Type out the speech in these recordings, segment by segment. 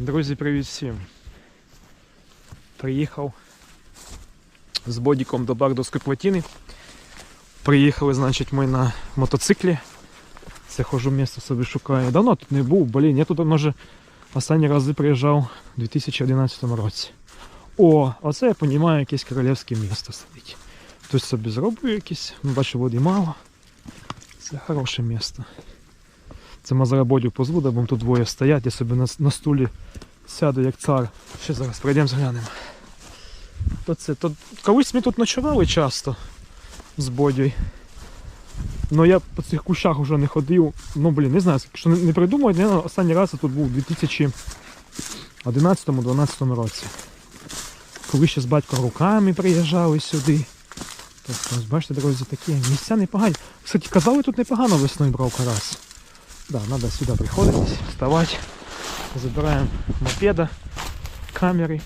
Друзі, привіт всім. Приїхав з бодіком до Бардовської плотини. Приїхали, значить, ми на мотоциклі. Це хожу місце собі шукаю. Давно тут не був, блін, я тут може останні рази приїжджав у 2011 році. О, оце я розумію, якесь королівське місто сидить. Тут собі зроблю якесь, ну, бачу, води мало. Це хороше місто. Це зараз позву, будемо тут двоє стоять, я собі на, на стулі сяду як цар. Ще зараз пройдемо зглянемо. То це, то, колись ми тут ночували часто з бодю. Ну я по цих кущах вже не ходив. Ну блін, не знаю, що не, не придумав, я останній раз я тут був у 2011-2012 році. Коли ще з батьком руками приїжджали сюди. Тобто, бачите, друзі, такі місця непогані. Кстати, казали, тут непогано весною брав карась. Да, надо сюда приходить, вставать. Забираем мопеда, камери,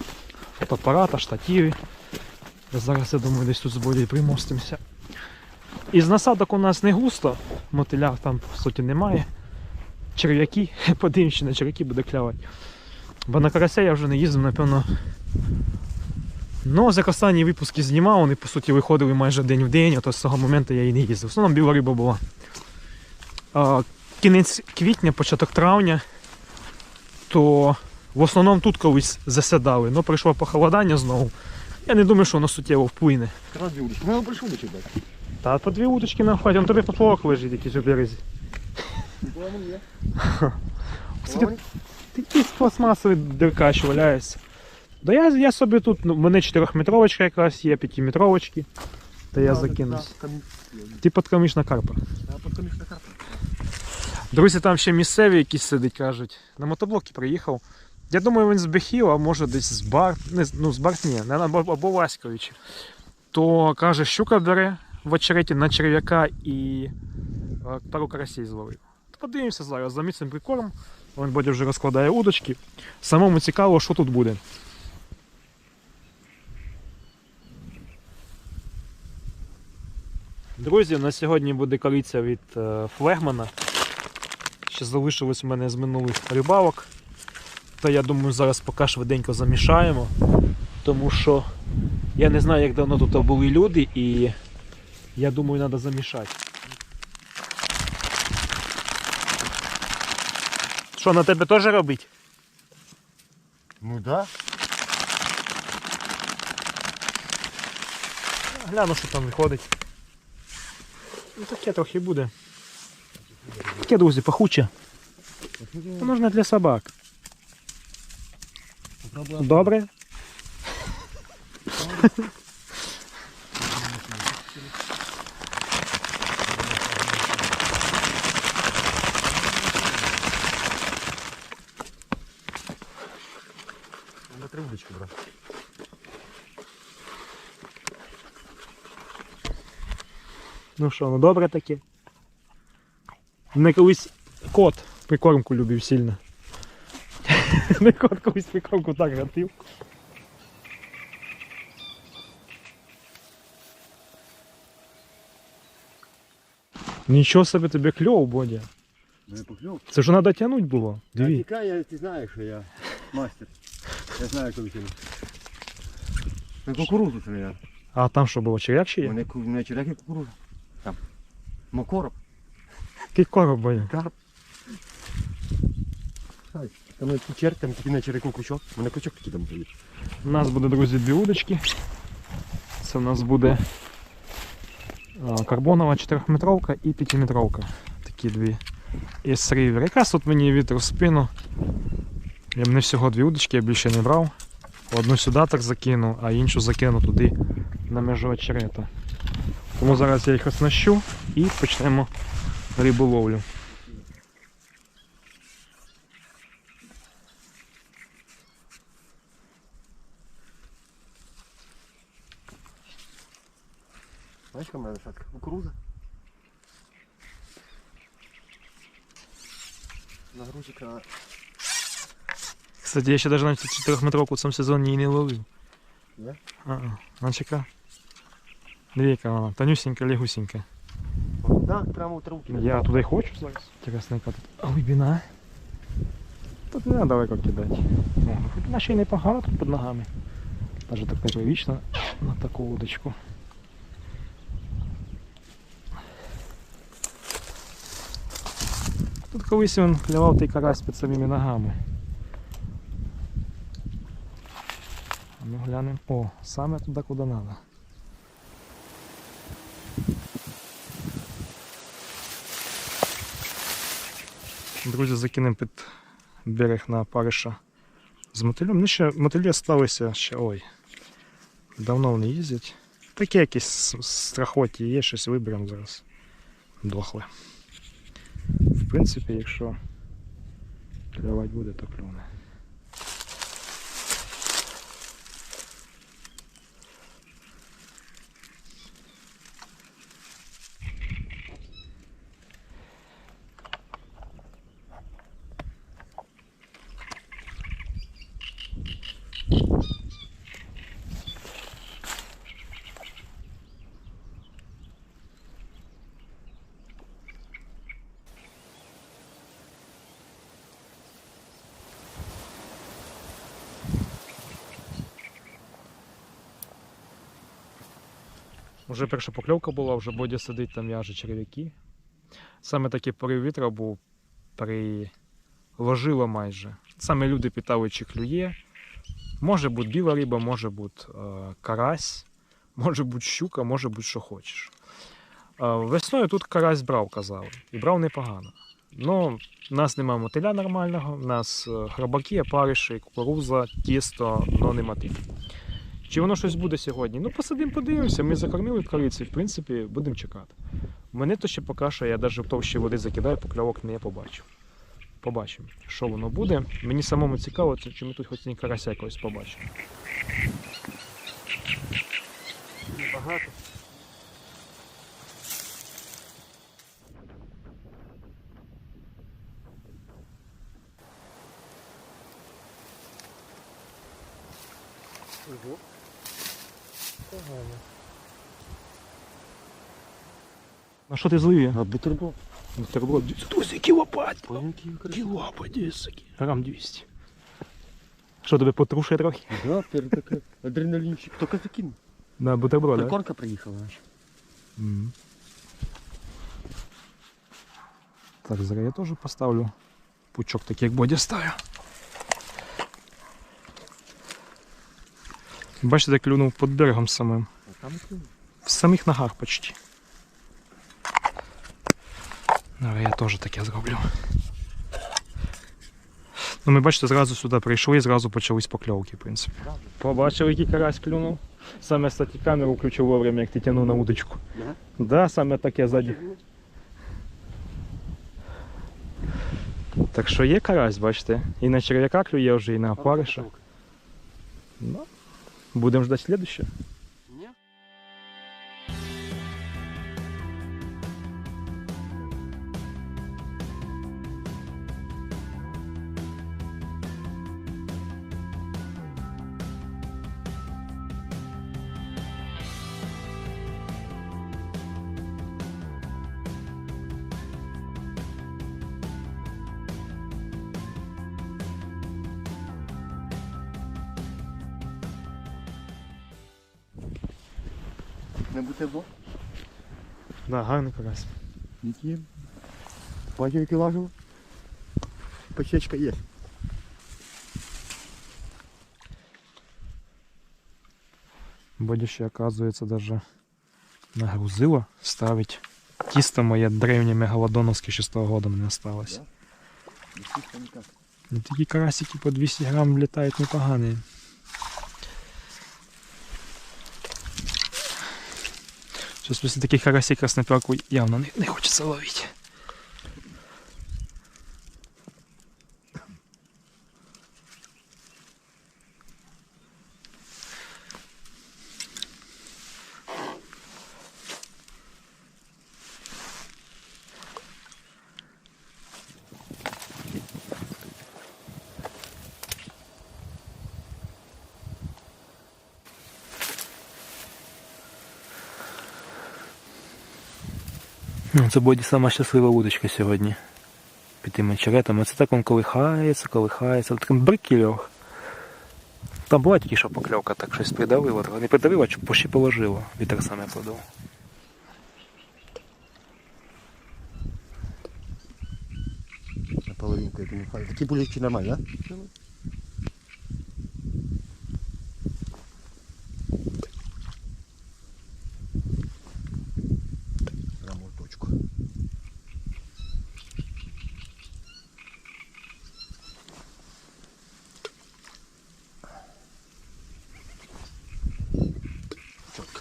фотоапарата, штативи. Зараз, я думаю, десь тут з боді примостимося. Із насадок у нас не густо, мотиляр там в суті немає. Черв'яки, подивимося на черв'яки буде клявати. Бо на карася я вже не їздив, напевно. Ну, за останні випуски знімав, вони по суті виходили майже день в день, а то з того моменту я і не їздив. В основному біла риба була. Кінець квітня, початок травня, то в основному тут колись засядали. Ну, прийшло похолодання знову. Я не думаю, що воно суттєво вплине. Разве удочки? Ну, большую удочку дать. Та по дві удочки нам хватить, тобі поплавок лежить якийсь у березі. Кстати, ти якийсь пластмасовий деркач валяється. Да я, я собі тут, ну, в мене 4-метровочка якраз є, 5-метровочки. Та я закинусь. Ти подкомішна карпа. Да, под камиш на карпа. Друзі, там ще місцеві якісь сидить, кажуть. На мотоблокі приїхав. Я думаю, він з Бехів, а може десь з бар. Не, ну, з бар ні, або, Васькович. То каже, щука бере в очереті на черв'яка і е, пару карасей зловив. Подивимося зараз, заміцним прикорм. Він Бодя вже розкладає удочки. Самому цікаво, що тут буде. Друзі, на сьогодні буде кориця від е, флегмана. Ще залишилось в мене з минулих рибалок. То я думаю, зараз поки швиденько замішаємо. Тому що я не знаю, як давно тут були люди, і я думаю, треба замішати. Що, на тебе теж робить? Ну да. Гляну, що там виходить. Ну таке трохи буде. Таке, друзі, пахуче. Це можна для собак. Добре? На три удочки, брат. Ну що, ну добре таке. Не колись кот прикормку любив сильно. Не кот колись прикормку так гатив. Нічого собі тобі кльов, Бодя. Це ж треба тягнути було. Я Диві. тікаю, я, ти знаєш, що я мастер. Я знаю, коли тяну. На кукурузу це я. А там що було? Черяк У є? мене, у мене черяк і кукуруза. Там. Мокорок. Який короб, Бодя? Карп. Там на черт, там такий на черяку крючок. У мене крючок такий там буде. У нас буде, друзі, дві удочки. Це у нас буде а, карбонова 4-метровка і 5-метровка. Такі дві. Із рівер. Якраз тут мені вітер в спину. Я мене всього дві удочки, я більше не брав. Одну сюди так закину, а іншу закину туди на межу очерета. Тому зараз я їх оснащу і почнемо риболовлю. Знаєш, яка в мене шатка? Кукуруза. Нагрузика Кстати, я ще навіть на цю 4-метровку в цьому сезоні і не ловив. Є? А-а. Ну чека. Дві яка вона, тонюсінька, лягусінька. Так, прямо в траву кидаю. Я туди хочу зараз. Яка тут глибина. Тут не треба далеко кидати. О, хоч наче й непогано тут під ногами. Навіть так непривично на таку удочку. Тут колись він клював той карась під самими ногами. Ну глянемо. О, саме туди, куди треба. Друзі, закинемо під берег на париша з мотилем. Ну, ще мотилі сталися ще ой. Давно вони їздять. Такі якісь страхоті є, щось виберемо зараз. Дохле. В принципі, якщо клювати буде, то клюне. Уже перша покльовка була, вже Бодя сидить там в'яже черв'яки. Саме такий порив вітра був при ложило майже. Саме люди питали, чи клює. Може бути біла риба, може бути е, карась, може бути щука, може бути що хочеш. Е, весною тут карась брав, казали. І брав непогано. Ну, у нас немає мотиля нормального, у нас е, хробаки, опариші, кукуруза, тісто, но не мотиль. Чи воно щось буде сьогодні? Ну, посидимо, подивимося. Ми закормили кориці, в принципі, будемо чекати. Мене то ще поки що, я навіть в товщі води закидаю, покльовок не побачив. Побачимо, що воно буде. Мені самому цікаво, чи- ми тут хоч карася якогось побачимо. Багато. А що ти зливі? А бутерброд? Бутерброд. Друзі, кілопать! Поняки Кілопать. Грам 200. Що тебе потрушує трохи? Да, перед таке. Адреналінчик. Тільки закинув. На бутерброд, так? Прикормка приїхала. Мгм. Так, зараз я теж поставлю пучок такий, як Бодя ставив. Бачите, як клюнув під берегом самим. В самих ногах почти. Давай я теж таке зроблю. Ну, ми бачите, зразу сюди прийшли і зразу почались покльовки, в принципі. Побачив, який карась клюнув. Саме кстати, камеру включив вовремя, як ти тягнув на удочку. Да? Да, саме таке ззаді. Так що є карась, бачите. І на черв'яка клює вже, і на опариша. Ну, будемо ждати слідуще. Не бутерброд? Да, гарний карась. Які? Бачив, які лажив? Печечка є. Бодя ще, оказується, даже нагрузило ставить. Тісто моє древнє мегалодоновське 6 года мене осталось. Да? никак. Ну, такі карасики по 200 грам літають непогані. Щось після таких карасей красноперку явно не, не хочеться ловити. Ну, це Боді сама щаслива удочка сьогодні. під тим очеретом. Оце так він колихається, колихається. Таким брикільох. Там була тільки що покльовка, так щось придавило. Не придавило, а почти положило. Вітер саме подув. На половинку это не хватит. Такие булечки нормально, да? Прямо в точку. Четко.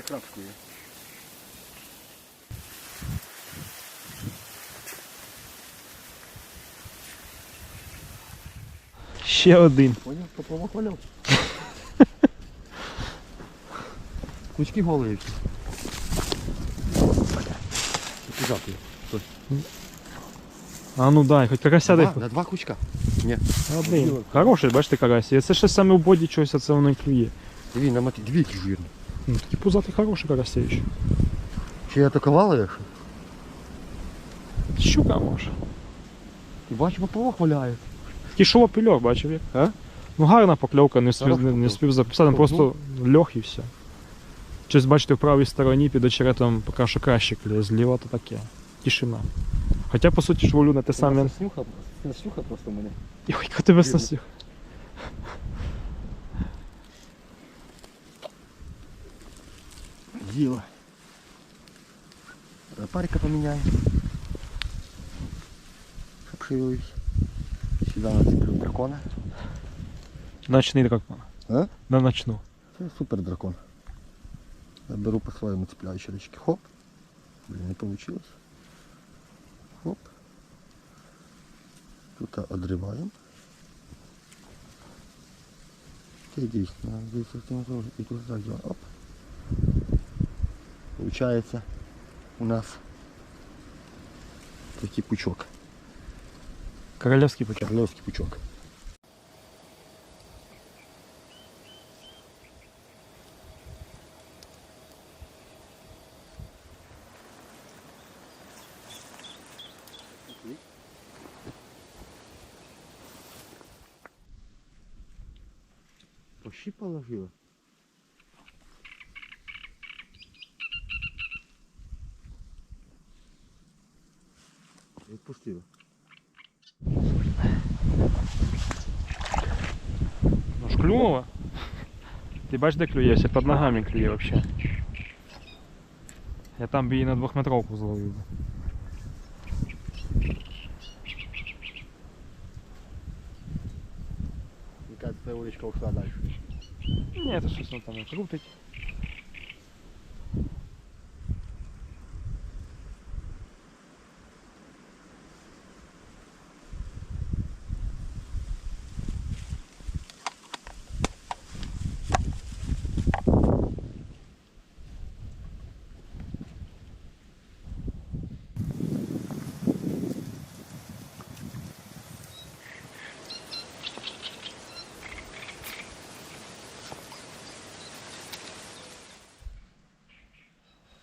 Крабскую. Ще один. Понял? Поплавок валял. Кучки голые. Запи. А ну дай, хоч карася. Два, на два кучка. Ні. А, блін. Хороший, бачите, карась. Це ще саме у боді чогось, а це воно і клює. Дві на маті, дві жирні. Ну, такі пузатий хороший карасевич. Чи я атакувала їх? Щука може. І бачу, поплавок валяє. Такий шолопільок, бачив як? А? Ну гарна покльовка, не спів, не, не спів записати, Ну, просто льох і все. Щось бачите в правій стороні під очеретом поки що краще клює, зліва то таке. Тишина. Хоча, по суті, ж волю на те саме. Снюха, снюха просто мене. Ой, тебе Вірно. Діло. Парика поміняю. Щоб шивились. Сюди нацеплю дракона. Ночний дракон. А? На ночну. Це супер дракон. Я беру по-своєму цепляю щелечки. Хоп. Блин, не получилось. Хоп. Тут отрываем. Ты здесь, на, здесь сантиметров, и тут так делаем. Оп. Получается у нас такий пучок. Королевський почав. Королевский пучок. Почти положила. И Отпустила. Ну ж клюнула. Ти бачиш, де клює? Ще під ногами клює взагалі. Я там би її на двохметровку зловив. Мне кажется, уличка ушла дальше. Це щось воно там крутить.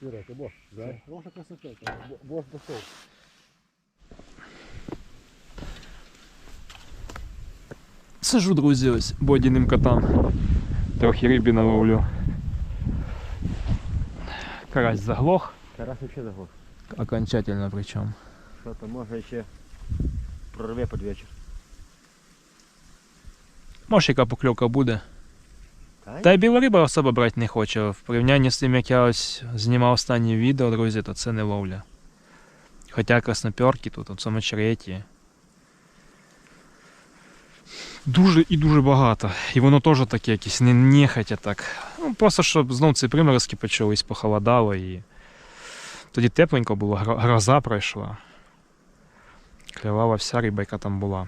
Ты босс, да? Можно красота. Босс дошел. Сижу, друзі, ось бодіним котам. Трохи рибі наловлю. Карась заглох. Карась вообще заглох. Окончательно причому. Что-то може ще прорве під вечір. Може, яка покльовка буде. Та й біла риба особо брати не хоче. В порівнянні з тим, як я ось знімав останнє відео, друзі, то це не ловля. Хоча красноперки тут, цьому череті. Дуже і дуже багато. І воно теж таке якесь не нехотя так. Ну, просто щоб знов ці приморозки почались, похолодало і. Тоді тепленько було, гроза пройшла. Клювала вся риба, там була.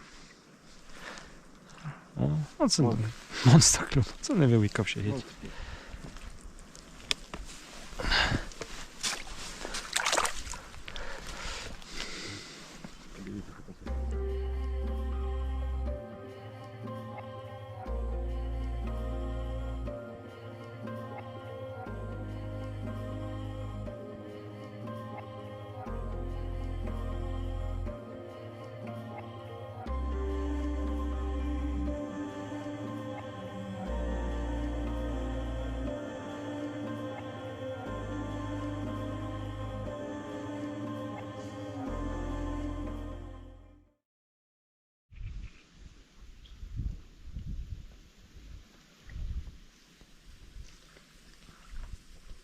О, ну це Монстр. монстр клюнув. Це невелика взагалі. геть.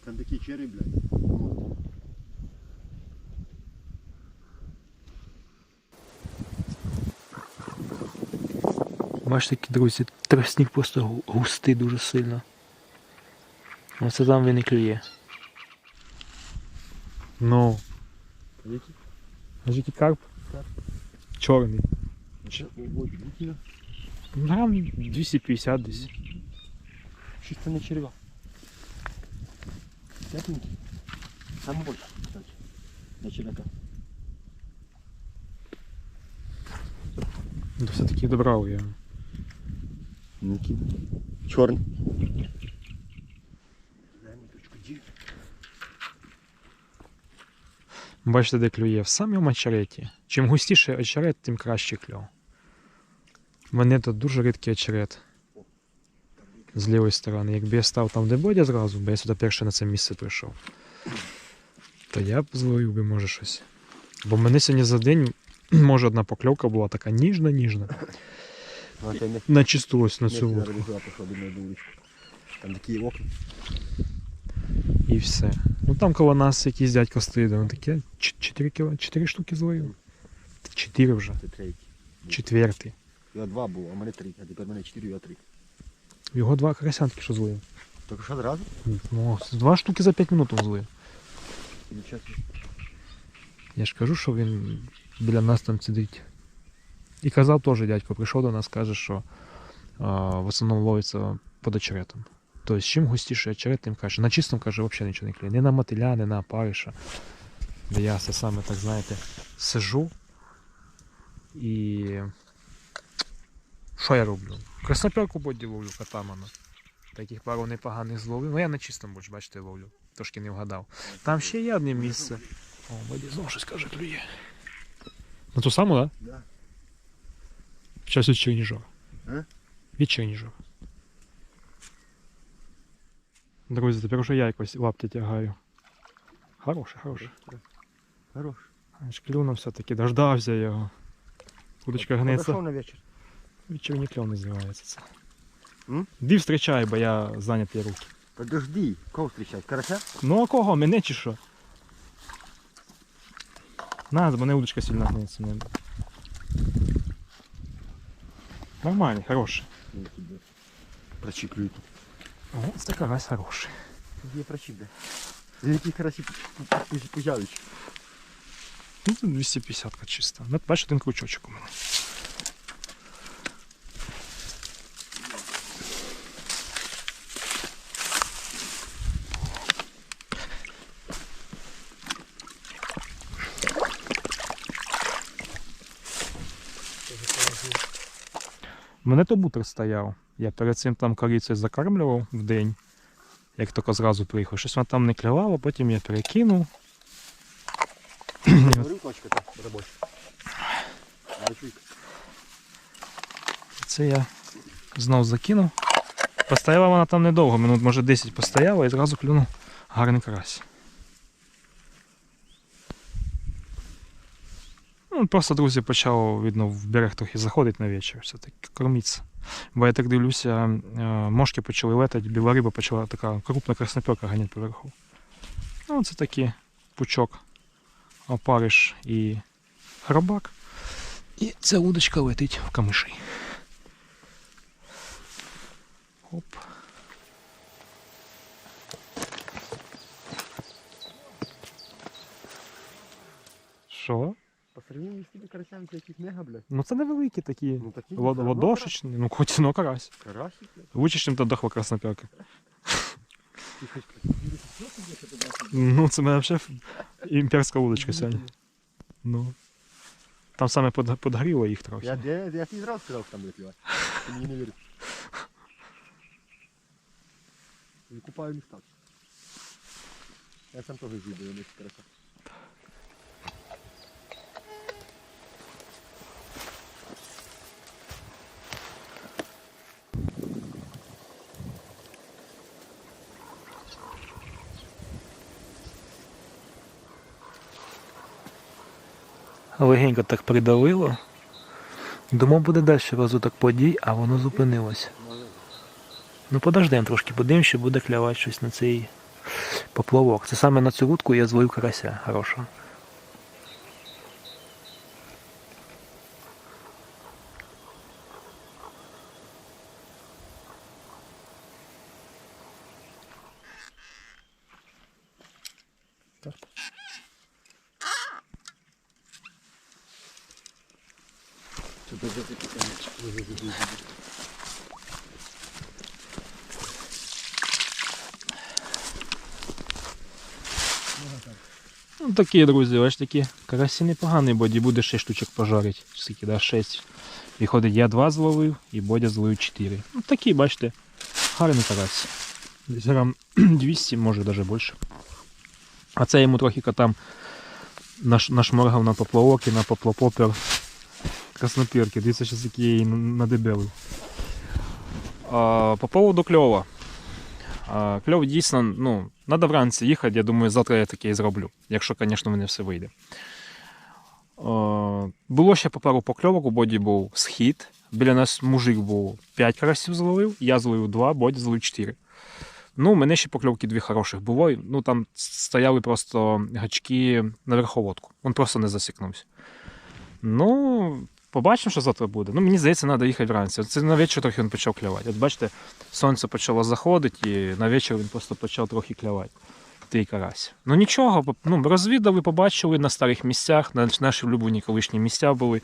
Там такі черри, блядь. Бачите, які друзі, тростник просто густий дуже сильно. Оце там він і клює. Ну, Які? а який карп? Карп. Чорний. Ой. Грам 250 десь. Щось це не червя. П'ятенький. Там більше, кстати. На червяка. Ну, все-таки добрав я. Дай ниточку. Бачите, де клює? В самому очереті. Чим густіше очерет, тим краще кльов. Мене тут дуже рідкий очерет. З лівої сторони. Якби я став там, де Бодя зразу, бо я сюди перше на це місце прийшов, то я б зловив би, може, щось. Бо мене сьогодні за день, може, одна покльовка була така ніжна-ніжна. Ну, На чисту ось на цю вудку. Там такі окна. І все. Ну там коло нас якийсь дядько стоїть, він таке 4 кіло, 4 штуки зловив. 4 вже. Четвертий. Його два було, а мене три. А тепер мене чотири, його три. Його два карасянки що зловив. Так що зразу? Ну, два штуки за 5 минут злив. Нічого. Я ж кажу, що він біля нас там сидить. І казав теж дядько, прийшов до нас, каже, що а, в основному ловиться під очеретом. Тобто, чим густіше очерет, тим краще. На чистому, каже, взагалі нічого не клює. Ні на мотиля, ні на опариша. Де я все саме, так знаєте, сижу. І. Що я роблю? Красноперку боді ловлю катамана. Таких пару непоганих зловив. Ну я на чистому боч, бачите, ловлю. Трошки не вгадав. Там ще є одне місце. О, Боді знову щось каже, клює. Ну ту саму, так? Да. Зараз від Черніжова. А? Від Черніжова. Друзі, тепер вже я якось лапті тягаю. Хороше, хороше. Хорош. Аж клюнув все-таки, дождався його. Удочка гнеться. Подошов на вечір. Вечірній кльов називається це. М? Ді встречай, бо я зайнятий руки. Подожди, кого зустрічати? Карася? Ну а кого? Мене чи що? На, з мене удочка сильно гнеться. Не... Нормальний, хороший. Прочіплюють. О, це карась хороший. Є прочіп, де. Які карасі пужавич. Ну, тут 250 чисто. Ну, бачиш, один крючочок у мене. Мене то бутер стояв. Я перед цим там корицею закармлював в день, як тільки зразу приїхав. Щось вона там не клювало, потім я перекинув. Робоча. Це я знов закинув. Постояла вона там недовго, минут може 10 постояла і зразу клюнув гарний карась. Ну, просто, друзі, почав, видно, в берег трохи заходить на вечір, все-таки кормиться. Бо я так дивлюся, е, мошки почали летати, біла риба почала така крупна красноперка ганяти поверху. Ну, це такий пучок, опариш і хробак. І ця удочка летить в камиші. Хоп. Що? По сравнению з тими карасями, це мега, блядь. Ну це невеликі такі. Ну такі. Лод- Ладошечні, ну хоч ну карась. кара- Карасі, блядь. Лучше, ніж та дохла. Ти хоч що бачити? Ну, це мене взагалі імперська удочка сьогодні. Ну. Там саме под- подгоріло їх трохи. Я, я, я тобі зразу сказав, що там буде плювати. Ти мені не віриш. Викупаю міста. Я сам теж з'їду, я не карася. Легенько так придавило. Думав, буде далі розвиток подій, а воно зупинилось. Ну подождемо трошки, подивимося, що буде клявати щось на цей Поплавок. Це саме на цю вудку я зловив карася хорошого. Ну, такі, друзі, ось такі карасі непоганий, боді буде 6 штучок пожарить. Скільки, да, 6. Виходить, я 2 зловив і Бодя зловив 4. Ну, такі, бачите, гарний карась. Десь грам 200, може навіть більше. А це йому трохи там наш, нашморгав на поплавок і на поплопопер краснопірки. Дивіться, що який я її надебелив. По поводу кльова. Кльов дійсно, ну, треба вранці їхати, я думаю, завтра я таке і зроблю, якщо, звісно, мене все вийде. Було ще по пару покльовок, у Боді був схід. Біля нас мужик був 5 карасів зловив, я зловив 2, Боді зловив 4. Ну, у мене ще покльовки дві хороших було. Ну там стояли просто гачки на верховодку. Він просто не засікнувся. Ну, побачимо, що завтра буде. Ну, мені здається, треба їхати вранці. Це на вечір трохи він почав клювати. От бачите, сонце почало заходити, і на вечір він просто почав трохи клювати. Той карась. Ну нічого, ну, розвідали, побачили на старих місцях, на наші улюблені колишні місця були.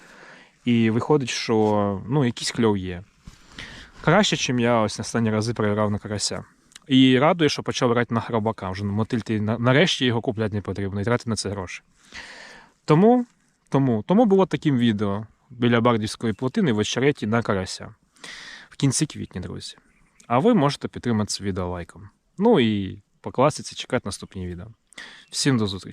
І виходить, що ну, якийсь кльов є. Краще, ніж я ось останні рази переграв на карася. І радує, що почав грати на хробака. Вже ну, мотиль ти нарешті його купляти не потрібно і тратити на це гроші. Тому, тому, тому було таким відео біля Бардівської плотини в очереті на карася в кінці квітня, друзі. А ви можете підтримати це відео лайком. Ну і по класиці чекати наступні відео. Всім до зустрічі!